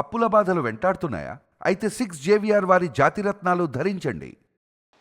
అప్పుల బాధలు వెంటాడుతున్నాయా? అయితే సిక్స్ జేవిఆర్ వారి జాతిరత్నాలు ధరించండి.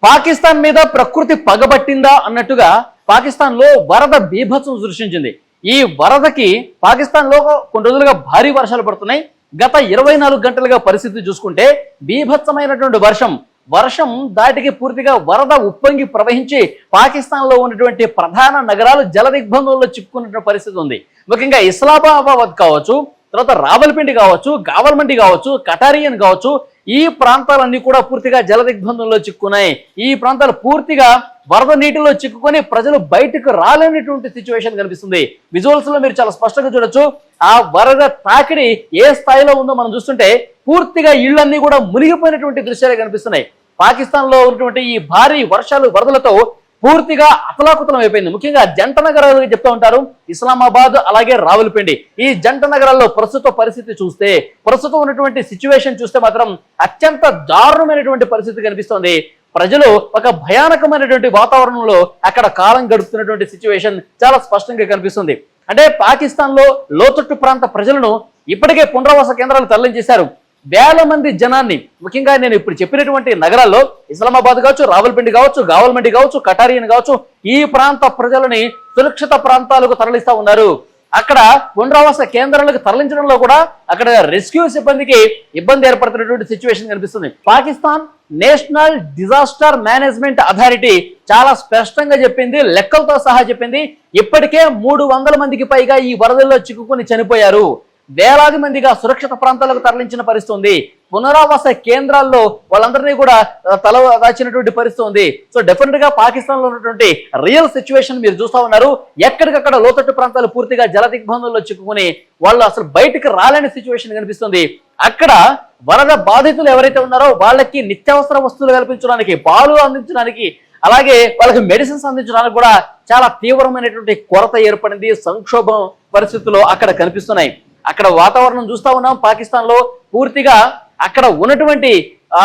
పాకిస్తాన్ మీద ప్రకృతి పగబట్టిందా అన్నట్టుగా పాకిస్తాన్లో వరద బీభత్సం సృష్టించింది. ఈ వరదకి పాకిస్తాన్లో కొన్ని రోజులుగా భారీ వర్షాలు పడుతున్నాయి. గత ఇరవై నాలుగు గంటలుగా పరిస్థితి చూసుకుంటే బీభత్సమైనటువంటి వర్షం వర్షం దాటికి పూర్తిగా వరద ఉప్పొంగి ప్రవహించి పాకిస్తాన్లో ఉన్నటువంటి ప్రధాన నగరాలు జల దిగ్బంధంలో చిక్కుకున్నటువంటి పరిస్థితి ఉంది. ముఖ్యంగా ఇస్లామాబాద్ కావచ్చు తర్వాత రావల్పిండి కావచ్చు గావల్మండి కావచ్చు కటారియన్ కావచ్చు ఈ ప్రాంతాలన్నీ కూడా పూర్తిగా జల దిగ్బంధంలో చిక్కున్నాయి. ఈ ప్రాంతాలు పూర్తిగా వరద నీటిలో చిక్కుకొని ప్రజలు బయటకు రాలేనటువంటి సిచ్యువేషన్ కనిపిస్తుంది. విజువల్స్లో మీరు చాలా స్పష్టంగా చూడొచ్చు. ఆ వరద తాకిడి ఏ స్థాయిలో ఉందో మనం చూస్తుంటే పూర్తిగా ఇళ్ళన్నీ కూడా మునిగిపోయినటువంటి దృశ్యాలే కనిపిస్తున్నాయి. పాకిస్తాన్లో ఉన్నటువంటి ఈ భారీ వర్షాలు వరదలతో పూర్తిగా అతలాకుతలం అయిపోయింది. ముఖ్యంగా జంట నగరాలు చెప్తూ ఉంటారు. ఇస్లామాబాద్ అలాగే రావులపిండి. ఈ జంట నగరాల్లో ప్రస్తుత పరిస్థితి చూస్తే ప్రస్తుతం ఉన్నటువంటి సిచ్యువేషన్ చూస్తే మాత్రం అత్యంత దారుణమైనటువంటి పరిస్థితి కనిపిస్తోంది. ప్రజలు ఒక భయానకమైనటువంటి వాతావరణంలో అక్కడ కాలం గడుపుతున్నటువంటి సిచ్యువేషన్ చాలా స్పష్టంగా కనిపిస్తుంది. అంటే పాకిస్తాన్లో లోతట్టు ప్రాంత ప్రజలను ఇప్పటికే పునరావాస కేంద్రాలు తరలించేశారు. వేల మంది జనాన్ని ముఖ్యంగా నేను ఇప్పుడు చెప్పినటువంటి నగరాల్లో ఇస్లామాబాద్ కావచ్చు రావల్పిండి కావచ్చు గావల్మండి కావచ్చు కటారియన్ కావచ్చు ఈ ప్రాంత ప్రజలని సురక్షిత ప్రాంతాలకు తరలిస్తూ ఉన్నారు. అక్కడ పునరావాస కేంద్రాలకు తరలించడంలో కూడా అక్కడ రెస్క్యూ సిబ్బందికి ఇబ్బంది ఏర్పడుతున్నటువంటి సిచ్యువేషన్ కనిపిస్తుంది. Pakistan national disaster management authority చాలా స్పష్టంగా చెప్పింది లెక్కలతో సహా చెప్పింది ఇప్పటికే మూడు వందల మందికి పైగా ఈ వరదల్లో చిక్కుకుని చనిపోయారు. వేలాది మందిగా సురక్షిత ప్రాంతాలకు తరలించిన పరిస్థితి ఉంది పునరావాస కేంద్రాల్లో వాళ్ళందరినీ కూడా తల దాచినటువంటి పరిస్థితి ఉంది సో డెఫినెట్గా పాకిస్తాన్లో ఉన్నటువంటి రియల్ సిచ్యువేషన్ మీరు చూస్తా ఉన్నారు. ఎక్కడికక్కడ లోతట్టు ప్రాంతాలు పూర్తిగా జల దిగ్బంధంలో చిక్కుకుని వాళ్ళు అసలు బయటకు రాలేని సిచ్యువేషన్ కనిపిస్తుంది. అక్కడ వరద బాధితులు ఎవరైతే ఉన్నారో వాళ్ళకి నిత్యావసర వస్తువులు కల్పించడానికి పాలు అందించడానికి అలాగే వాళ్ళకి మెడిసిన్స్ అందించడానికి కూడా చాలా తీవ్రమైనటువంటి కొరత ఏర్పడింది. సంక్షోభం పరిస్థితులు అక్కడ కనిపిస్తున్నాయి. అక్కడ వాతావరణం చూస్తా ఉన్నాం. పాకిస్తాన్లో పూర్తిగా అక్కడ ఉన్నటువంటి ఆ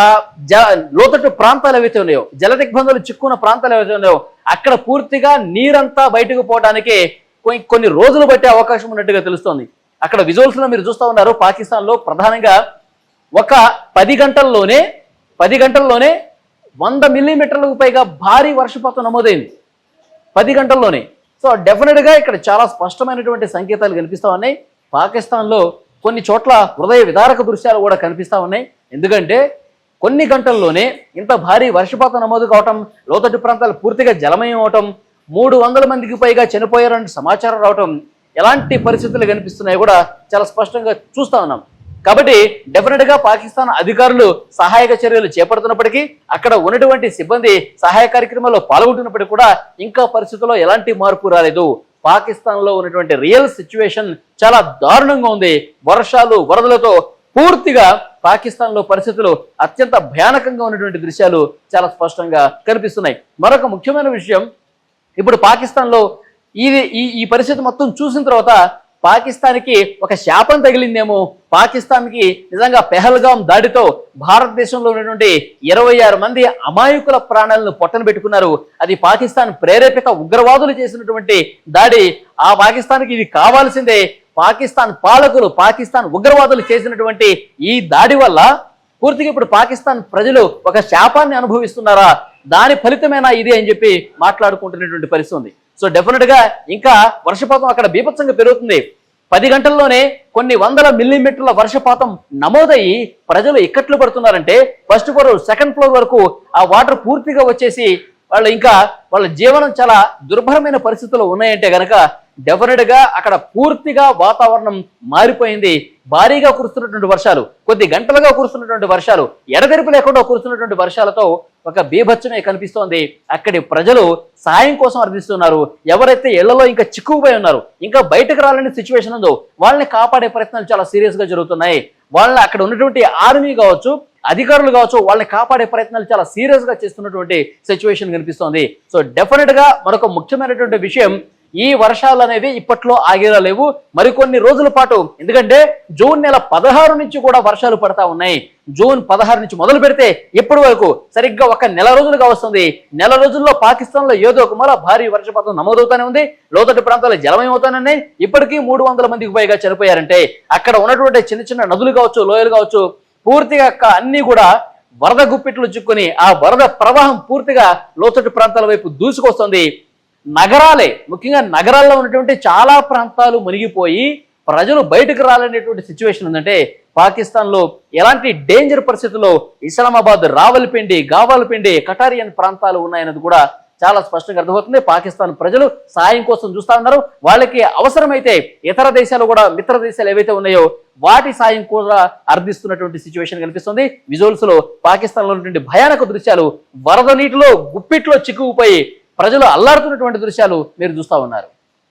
జ లోతట్టు ప్రాంతాలు ఏవైతే ఉన్నాయో జల దిగ్బంధాలు చిక్కున్న ప్రాంతాలు ఏవైతే ఉన్నాయో అక్కడ పూర్తిగా నీరంతా బయటకు పోవడానికి కొన్ని కొన్ని రోజులు పట్టే అవకాశం ఉన్నట్టుగా తెలుస్తోంది. అక్కడ విజువల్స్లో మీరు చూస్తూ ఉన్నారు పాకిస్తాన్లో ప్రధానంగా ఒక పది గంటల్లోనే పది గంటల్లోనే వంద మిల్లీమీటర్లకు పైగా భారీ వర్షపాతం నమోదైంది. పది గంటల్లోనే. సో డెఫినెట్గా ఇక్కడ చాలా స్పష్టమైనటువంటి సంకేతాలు కనిపిస్తూ ఉన్నాయి. పాకిస్తాన్లో కొన్ని చోట్ల హృదయ విదారక దృశ్యాలు కూడా కనిపిస్తా ఉన్నాయి. ఎందుకంటే కొన్ని గంటల్లోనే ఇంత భారీ వర్షపాతం నమోదు కావటం లోతట్టు ప్రాంతాలు పూర్తిగా జలమయం అవటం మూడు వందల మందికి పైగా చనిపోయారని సమాచారం రావటం ఎలాంటి పరిస్థితులు కనిపిస్తున్నాయో కూడా చాలా స్పష్టంగా చూస్తా ఉన్నాం. కాబట్టి డెఫినెట్గా పాకిస్తాన్ అధికారులు సహాయక చర్యలు చేపడుతున్నప్పటికీ అక్కడ ఉన్నటువంటి సిబ్బంది సహాయ కార్యక్రమాల్లో పాల్గొంటున్నప్పటికీ కూడా ఇంకా పరిస్థితుల్లో ఎలాంటి మార్పు రాలేదు. పాకిస్తాన్లో ఉన్నటువంటి రియల్ సిచ్యువేషన్ చాలా దారుణంగా ఉంది. వర్షాలు వరదలతో పూర్తిగా పాకిస్తాన్లో పరిస్థితులు అత్యంత భయానకంగా ఉన్నటువంటి దృశ్యాలు చాలా స్పష్టంగా కనిపిస్తున్నాయి. మరొక ముఖ్యమైన విషయం ఇప్పుడు పాకిస్తాన్లో ఇది ఈ ఈ పరిస్థితి మొత్తం చూసిన తర్వాత పాకిస్తాన్కి ఒక శాపం తగిలిందేమో. పాకిస్తాన్కి నిజంగా పెహల్గాం దాడితో భారతదేశంలో ఉన్నటువంటి ఇరవై ఆరు మంది అమాయకుల ప్రాణాలను పొట్టన పెట్టుకున్నారు. అది పాకిస్తాన్ ప్రేరేపిత ఉగ్రవాదులు చేసినటువంటి దాడి. ఆ పాకిస్తాన్కి ఇది కావాల్సిందే. పాకిస్తాన్ పాలకులు పాకిస్తాన్ ఉగ్రవాదులు చేసినటువంటి ఈ దాడి వల్ల పూర్తిగా ఇప్పుడు పాకిస్తాన్ ప్రజలు ఒక శాపాన్ని అనుభవిస్తున్నారా? దాని ఫలితమేనా ఇది అని చెప్పి మాట్లాడుకుంటున్నటువంటి పరిస్థితి ఉంది. సో డెఫినెట్గా ఇంకా వర్షపాతం అక్కడ బీభత్సంగా పెరుగుతుంది. పది గంటల్లోనే కొన్ని వందల మిల్లీమీటర్ల వర్షపాతం నమోదయ్యి ప్రజలు ఇక్కట్లు పడుతున్నారంటే ఫస్ట్ ఫ్లోర్ సెకండ్ ఫ్లోర్ వరకు ఆ వాటర్ పూర్తిగా వచ్చేసి వాళ్ళు ఇంకా వాళ్ళ జీవనం చాలా దుర్భరమైన పరిస్థితులు ఉన్నాయంటే గనక డెఫినెట్గా అక్కడ పూర్తిగా వాతావరణం మారిపోయింది. భారీగా కురుస్తున్నటువంటి వర్షాలు కొద్ది గంటలుగా కురుస్తున్నటువంటి వర్షాలు ఎడతెరిపి లేకుండా కురుస్తున్నటువంటి వర్షాలతో ఒక బీభత్సమే కనిపిస్తోంది. అక్కడి ప్రజలు సాయం కోసం అర్థిస్తున్నారు. ఎవరైతే ఇళ్ళలో ఇంకా చిక్కుకుపోయి ఉన్నారు ఇంకా బయటకు రాలని సిచ్యువేషన్ ఉందో వాళ్ళని కాపాడే ప్రయత్నాలు చాలా సీరియస్గా జరుగుతున్నాయి. వాళ్ళని అక్కడ ఉన్నటువంటి ఆర్మీ కావచ్చు అధికారులు కావచ్చు వాళ్ళని కాపాడే ప్రయత్నాలు చాలా సీరియస్గా చేస్తున్నటువంటి సిచ్యువేషన్ కనిపిస్తోంది. సో డెఫినెట్గా మరొక ముఖ్యమైనటువంటి విషయం ఈ వర్షాలు అనేవి ఇప్పట్లో ఆగేలా లేవు. మరికొన్ని రోజుల పాటు ఎందుకంటే జూన్ నెల పదహారు నుంచి కూడా వర్షాలు పడతా ఉన్నాయి. జూన్ పదహారు నుంచి మొదలు పెడితే ఇప్పటి వరకు సరిగ్గా ఒక నెల రోజులుగా వస్తుంది. నెల రోజుల్లో పాకిస్తాన్లో ఏదో ఒక మూల భారీ వర్షపాతం నమోదవుతానే ఉంది. లోతట్టు ప్రాంతాల్లో జలమయమవుతానే ఇప్పటికీ మూడు వందల మందికి పైగా చనిపోయారంటే అక్కడ ఉన్నటువంటి చిన్న చిన్న నదులు కావచ్చు లోయలు కావచ్చు పూర్తిగా అన్ని కూడా వరద గుప్పిట్లు చిక్కుని ఆ వరద ప్రవాహం పూర్తిగా లోతట్టు ప్రాంతాల వైపు దూసుకొస్తుంది. నగరాలే ముఖ్యంగా నగరాల్లో ఉన్నటువంటి చాలా ప్రాంతాలు మునిగిపోయి ప్రజలు బయటకు రాలనేటువంటి సిచ్యువేషన్ ఉందంటే పాకిస్తాన్లో ఎలాంటి డేంజర్ పరిస్థితుల్లో ఇస్లామాబాద్ రావల్పిండి గావల్పిండి కటారియన్ ప్రాంతాలు ఉన్నాయన్నది కూడా చాలా స్పష్టంగా అర్థమవుతుంది. పాకిస్తాన్ ప్రజలు సాయం కోసం చూస్తా ఉన్నారు. వాళ్ళకి అవసరమైతే ఇతర దేశాలు కూడా మిత్ర దేశాలు ఏవైతే ఉన్నాయో వాటి సాయం కూడా అర్థిస్తున్నటువంటి సిచ్యువేషన్ కనిపిస్తుంది. విజువల్స్లో పాకిస్తాన్లో ఉన్నటువంటి భయానక దృశ్యాలు వరద నీటిలో గుప్పిట్లో చిక్కుకుపోయి ప్రజలు అల్లాడుతున్నటువంటి దృశ్యాలు మీరు చూస్తా ఉన్నారు.